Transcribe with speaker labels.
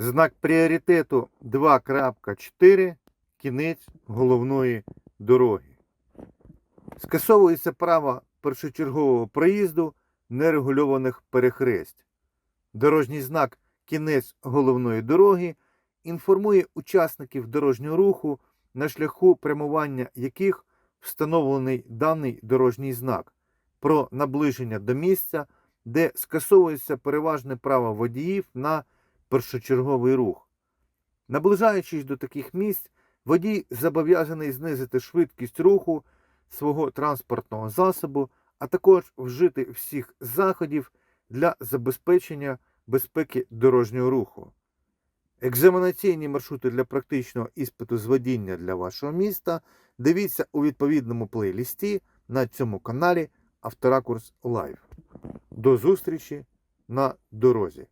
Speaker 1: Знак пріоритету 2.4. Кінець головної дороги. Скасовується право першочергового проїзду нерегульованих перехресть. Дорожній знак Кінець головної дороги інформує учасників дорожнього руху, на шляху прямування яких встановлений даний дорожній знак про наближення до місця, де скасовується переважне право водіїв на першочерговий рух. Наближаючись до таких місць, водій зобов'язаний знизити швидкість руху свого транспортного засобу, а також вжити всіх заходів для забезпечення безпеки дорожнього руху. Екзаменаційні маршрути для практичного іспиту з водіння для вашого міста дивіться у відповідному плейлісті на цьому каналі Авторакурс Лайв. До зустрічі на дорозі!